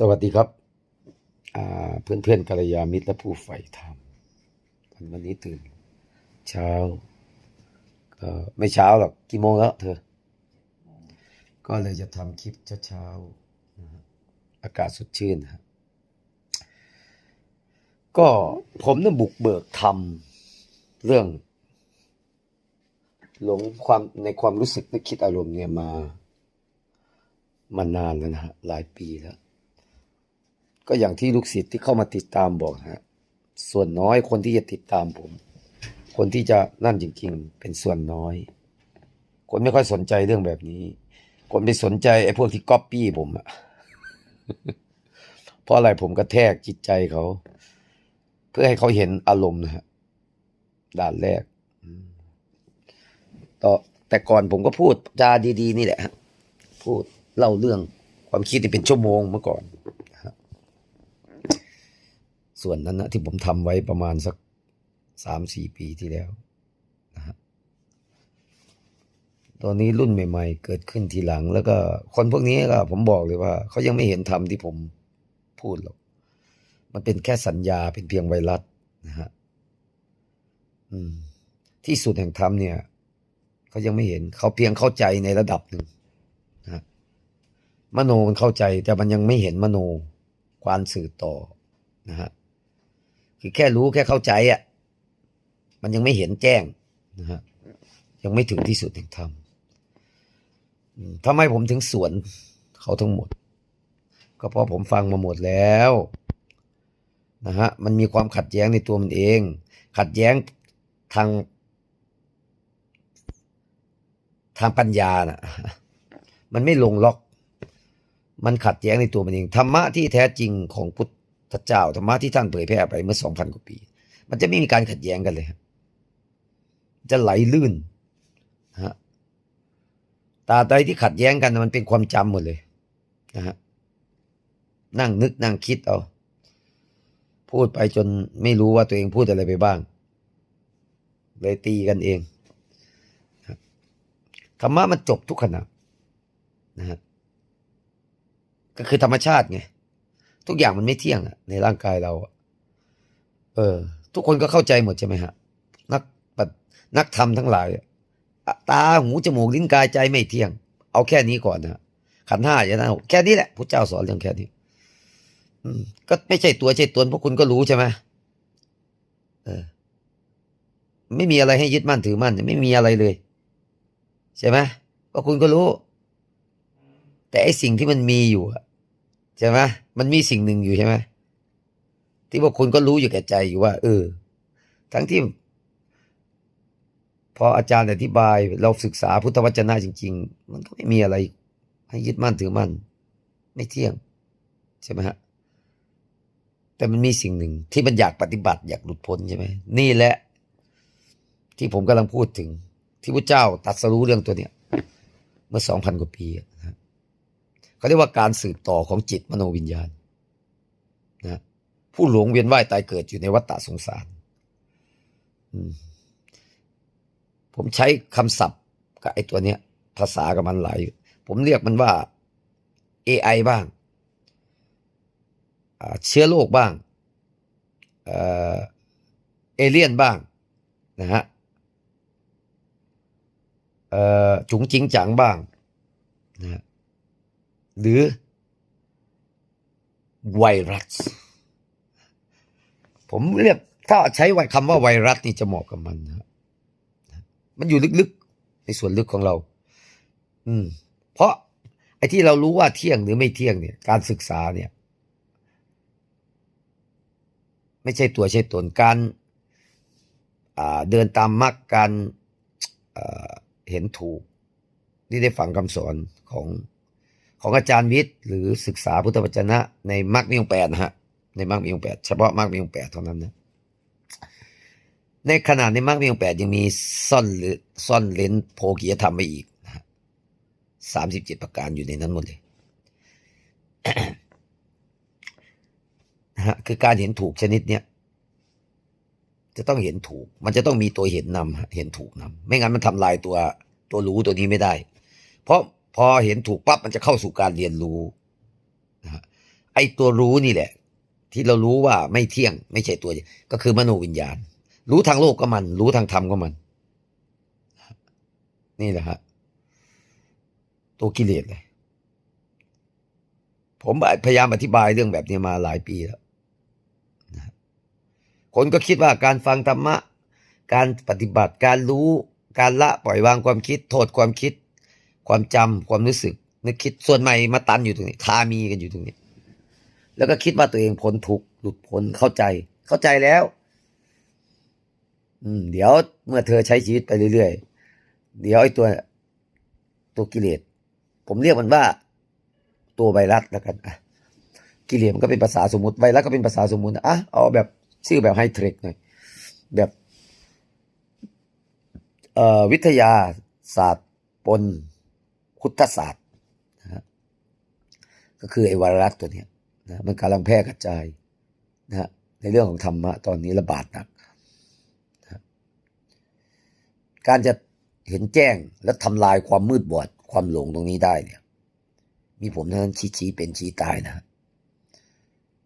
สวัสดีครับเพื่อนเพื่อนกัลยาณมิตรและผู้ใฝ่ธรรมวันนี้ตื่น เช้าก็ไม่เช้าหรอกกี่โมงแล้วเธอ ก็เลยจะทำคลิปเช้าๆอากาศสดชื่นนะฮะก็ผมเนี่ยบุกเบิกทำเรื่อง หลงความในความรู้สึกนึกคิดอารมณ์เนี่ยมา มานานแล้วนะฮะหลายปีแล้ว ก็อย่างที่ลูกศิษย์ที่เข้ามาติดตามบอกฮะส่วนน้อยคนที่จะติดตามผม คนที่จะนั่นจริงๆ เป็นส่วนน้อย คนไม่ค่อยสนใจเรื่องแบบนี้ คนไปสนใจไอ้พวกที่ก๊อปปี้ผมอะเพราะอะไรผมกระแทกจิตใจเขา เพื่อให้เขาเห็นอารมณ์นะฮะด่านแรกต่อแต่ก่อนผมก็พูดจาดี ๆ นี่แหละฮะพูดเล่าเรื่องความคิดที่เป็นชั่วโมงเมื่อก่อน ส่วนนั้นนะที่ผมทำไว้ประมาณสักสามสี่ปีที่แล้วนะฮะตอนนี้รุ่นใหม่ ๆ เกิดขึ้นทีหลัง แล้วก็คนพวกนี้ก็ผมบอกเลยว่า เขายังไม่เห็นธรรมที่ผมพูดหรอก มันเป็นแค่สัญญาเป็นเพียงไวรัสนะฮะอืมที่สุดแห่งธรรมเนี่ยเขายังไม่เห็น เขาเพียงเข้าใจในระดับหนึ่งนะฮะมโนมันเข้าใจแต่มันยังไม่เห็นมโนความสื่อต่อนะฮะ คือแค่รู้แค่เข้าใจอะ มันยังไม่เห็นแจ้งนะฮะยังไม่ถึงที่สุดแห่งธรรมทำไมผมถึงสวนเขาทั้งหมด ก็เพราะผมฟังมาหมดแล้วนะฮะมันมีความขัดแย้งในตัวมันเอง ขัดแย้งทางทางปัญญาน่ะ มันไม่ลงล็อก มันขัดแย้งในตัวมันเอง ธรรมะที่แท้จริงของพุท ธเจ้าธรรมะที่ท่านเผยแพร่ไปเมื่อสองพันกว่าปี มันจะไม่มีการขัดแย้งกันเลยจะไหลลื่นฮะตาใดที่ขัดแย้งกันมันเป็นความจำหมดเลยนะฮะนั่งนึกนั่งคิดเอาพูดไปจนไม่รู้ว่าตัวเองพูดอะไรไปบ้าง เลยตีกันเองธรรมะมันจบทุกขณะนะฮะก็คือธรรมชาติไง ทุกอย่างมันไม่เที่ยงอะในร่างกายเราเออ ทุกคนก็เข้าใจหมดใช่ไหมฮะ นักปนักธรรมทั้งหลายตาหูจมูกลิ้นกายใจไม่เที่ยง เอาแค่นี้ก่อนนะขันห้าอย่างนั้นแค่นี้แหละพระเจ้าสอนเรื่องแค่นี้อืมก็ไม่ใช่ตัวใช่ตนพวกคุณก็รู้ใช่ไหมเออ ไม่มีอะไรให้ยึดมั่นถือมั่นไม่มีอะไรเลย ใช่ไหมก็คุณก็รู้ แต่ไอสิ่งที่มันมีอยู่อะ ใช่ไหมมันมีสิ่งหนึ่งอยู่ใช่ไหมที่ว่าคุณก็รู้อยู่แก่ใจอยู่ว่า เออ ทั้งที่ พออาจารย์อธิบาย เราศึกษาพุทธวจนะจริง ๆ มันก็ไม่มีอะไร ให้ยึดมั่นถือมั่นไม่เที่ยง ใช่ไหมฮะแต่มันมีสิ่งหนึ่งที่มันอยากปฏิบัติอยากหลุดพ้นใช่ไหมนี่แหละ ที่ผมกำลังพูดถึง ที่พระเจ้าตัดสรู้เรื่องตัวเนี้ยเมื่อสองพันกว่าปีอะนะ เขาเรียกว่าการสืบต่อของจิตมโนวิญญาณนะผู้หลงเวียนว่ายตายเกิดอยู่ในวัฏฏะสงสาร ผมใช้คำศัพท์กับไอ้ตัวเนี้ย ภาษากับมันหลาย ผมเรียกมันว่า AI บ้าง เชื้อโรคบ้าง เอเลี่ยนบ้างนะฮะจุงจิงจังบ้างนะฮะ หรือไวรัส ผมเรียกถ้าใช้คำว่าไวรัสนี่จะเหมาะกับมันนะมันอยู่ลึกๆ ในส่วนลึกของเรา อืม เพราะไอ้ที่เรารู้ว่าเที่ยงหรือไม่เที่ยงเนี่ย การศึกษาเนี่ย ไม่ใช่ตัวใช่ตนการเดินตามมรรคการเห็นถูกที่ได้ฟังคำสอนของ ของอาจารย์วิทย์หรือศึกษาพุทธวจนะในมรรคมีองแปดนะฮะในมรรคมีองแปดเฉพาะมรรคมีองแปดเท่านั้นนะในขณะในมรรคมีองแปดยังมีซ่อนหรือซ่อนเลนโภกียธรรมไว้อีกสามสิบเจ็ดประการอยู่ในนั้นหมดเลยนะฮะคือการเห็นถูกชนิดเนี้ยจะต้องเห็นถูก มันจะต้องมีตัวเห็นนำเห็นถูกนำไม่งั้นมันทำลายตัวตัวรู้ตัวนี้ไม่ได้ เพราะ พอเห็นถูกปั๊บมันจะเข้าสู่การเรียนรู้นะไอ้ตัวรู้นี่แหละ ที่เรารู้ว่าไม่เที่ยง ไม่ใช่ตัว ก็คือมโนวิญญาณ รู้ทางโลกก็มัน รู้ทางธรรมก็มัน นี่แหละฮะตัวกิเลสเลยผมพยายามอธิบายเรื่องแบบนี้มาหลายปีแล้วนะคนก็คิดว่าการฟังธรรมะ การปฏิบัติการรู้การละปล่อยวางความคิด โทษความคิด ความจำความรู้สึกนึกคิดส่วนใหม่มาตันอยู่ตรงนี้ทามีกันอยู่ตรงนี้ แล้วก็คิดว่าตัวเองพ้นทุกข์หลุดพ้นเข้าใจ เข้าใจแล้ว อืม เดี๋ยวเมื่อเธอใช้ชีวิตไปเรื่อยๆเดี๋ยวไอ้ตัวตัวกิเลสผมเรียกมันว่า ตัวไวรัสแล้วกันอะกิเลสมันก็เป็นภาษาสมมติไวรัสก็เป็นภาษาสมมติอะเอาแบบชื่อแบบไฮเทคหน่อยแบบเอ่อวิทยาศาสตร์ปน พุทธศาสตร์นะฮะก็คือไอ้ไวรัสตัวเนี้ยนะมันกำลังแพร่กระจายนะฮะในเรื่องของธรรมะตอนนี้ระบาดหนักนะการจะเห็นแจ้งและทำลายความมืดบอดความหลงตรงนี้ได้เนี่ย มีผมเท่านั้นชี้ชี้เป็นชี้ตายนะ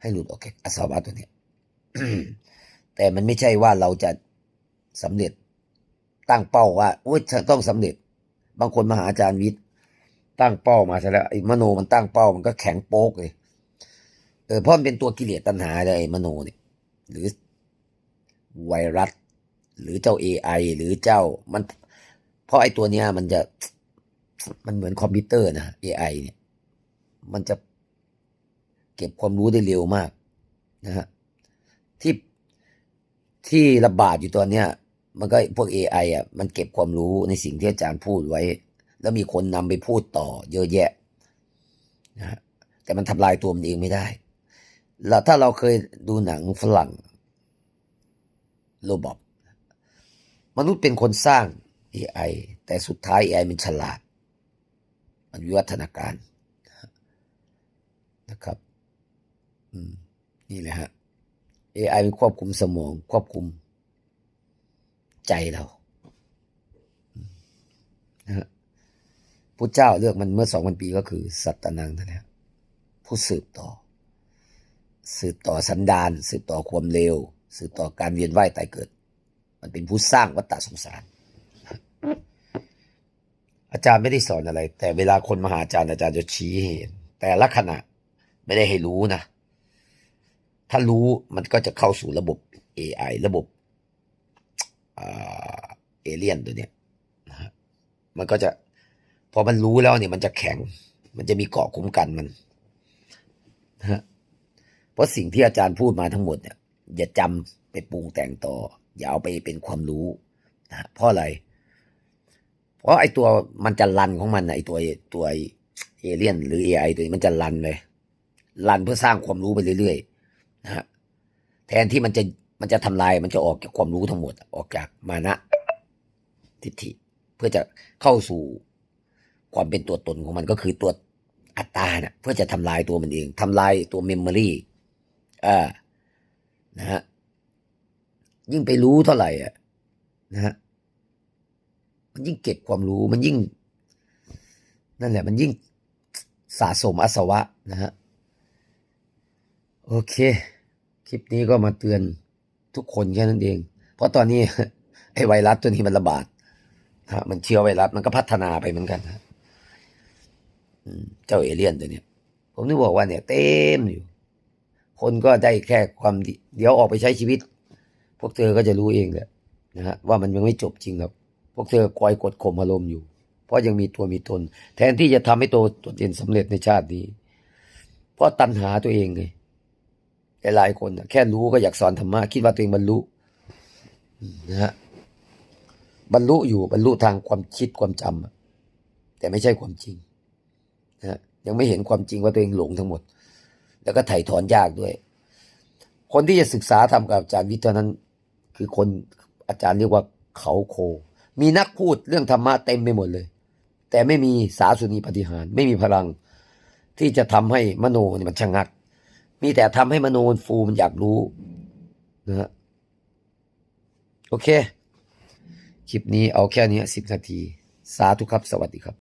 ให้หลุดออกจากอาสวะตัวเนี้ยแต่มันไม่ใช่ว่าเราจะสำเร็จตั้งเป้าว่าโอ้ยต้องสำเร็จ บางคนมาหาอาจารย์วิทย์ ตั้งเป้ามาซะแล้วไอ้มโนมันตั้งเป้ามันก็แข็งโป๊กเลยเออเพราะมันเป็นตัวกิเลสตัณหาเลยไอ้มโนเนี่ยหรือไวรัสหรือเจ้า AI หรือเจ้ามัน เพราะไอ้ตัวเนี้ยมันจะมันเหมือนคอมพิวเตอร์นะ AI เนี่ยมันจะเก็บความรู้ได้เร็วมากนะฮะที่ที่ระบาดอยู่ตอนเนี้ย มันก็พวก AI อะมันเก็บความรู้ในสิ่งที่อาจารย์พูดไว้ แล้วมีคนนำไปพูดต่อเยอะแยะนะฮะแต่มันทำลายตัวมันเองไม่ได้แล้วถ้าเราเคยดูหนังฝรั่งโรบอทมนุษย์เป็นคนสร้าง AI แต่สุดท้าย AI มันฉลาด มันวิวัฒนาการนะครับนี่แหละฮะ AI มันควบคุมสมอง ควบคุมใจเรานะฮะ พระเจ้าเลือกมันเมื่อสองพันปีก็คือ สัตตนังนั่นแหละผู้สืบต่อ สืบต่อสันดาน สืบต่อความเร็วสืบต่อการเวียนว่ายตายเกิด มันเป็นผู้สร้างวัฏฏสงสาร อาจารย์ไม่ได้สอนอะไร แต่เวลาคนมาหาอาจารย์อาจารย์จะชี้ให้เห็น แต่ละขณะไม่ได้ให้รู้นะ ถ้ารู้มันก็จะเข้าสู่ระบบ AI ระบบเอเลียนตัวเนี้ยนะฮะมันก็จะ พอมันรู้แล้วเนี่ยมันจะแข็ง มันจะมีเกาะคุ้มกันมันฮะเพราะสิ่งที่อาจารย์พูดมาทั้งหมดเนี่ยอย่าจำไปปรุงแต่งต่อ อย่าเอาไปเป็นความรู้นะเพราะอะไร เพราะไอ้ตัวมันจะรันของมันนะไอ้ตัวตัวเอเลี่ยนหรือ AI ตัวนี้มันจะรันเลยรันเพื่อสร้างความรู้ไปเรื่อยๆนะฮะแทนที่มันจะมันจะทำลายมันจะออกจากความรู้ทั้งหมด ออกจากมานะทิฏฐิ เพื่อจะเข้าสู่ ความเป็นตัวตนของมันก็คือตัวอัตตาเนะ่ะเพื่อจะทำลายตัวมันเองทำลายตัวเมมโมรี่อ่านะฮะยิ่งไปรู้เท่าไหร่อะนะฮะมันยิ่งเก็บความรู้มันยิ่ง นั่นแหละ มันยิ่งสะสมอสวะนะฮะโอเค คลิปนี้ก็มาเตือนทุกคนแค่นั้นเอง เพราะตอนนี้ไอ้ไวรัสตัวนี้มันระบาดฮะมันเชื้อไวรัสมันก็พัฒนาไปเหมือนกันฮะ เจ้าเอเลี่ยนตัวเนี้ย ผมนึกบอกว่าเนี่ย เต็มอยู่ คนก็ได้แค่ความดีเดี๋ยวออกไปใช้ชีวิต พวกเธอก็จะรู้เองแหละนะฮะว่ามันยังไม่จบจริงหรอกพวกเธอคอยกดข่มอารมณ์อยู่ เพราะยังมีตัวมีตน แทนที่จะทำให้ตัวตัวเองสำเร็จในชาตินี้ เพราะตัณหาตัวเองไงแต่หลายคนแค่รู้ก็อยากสอนธรรมะคิดว่าตัวเองบรรลุนะฮะบรรลุอยู่บรรลุทางความคิดความจำอะแต่ไม่ใช่ความจริง นะยังไม่เห็นความจริงว่าตัวเองหลงทั้งหมด แล้วก็ไถ่ถอนยากด้วย คนที่จะศึกษาทำกับอาจารย์วิทย์เท่านั้น คือคนอาจารย์เรียกว่าเขาโค มีนักพูดเรื่องธรรมะเต็มไปหมดเลย แต่ไม่มีสาสุนีปฏิหารไม่มีพลัง ที่จะทำให้มโนมันชะงัก มีแต่ทำให้มโนมันฟูมันอยากรู้นะฮะโอเค คลิปนี้เอาแค่นี้สิบนาที สาธุครับ สวัสดีครับ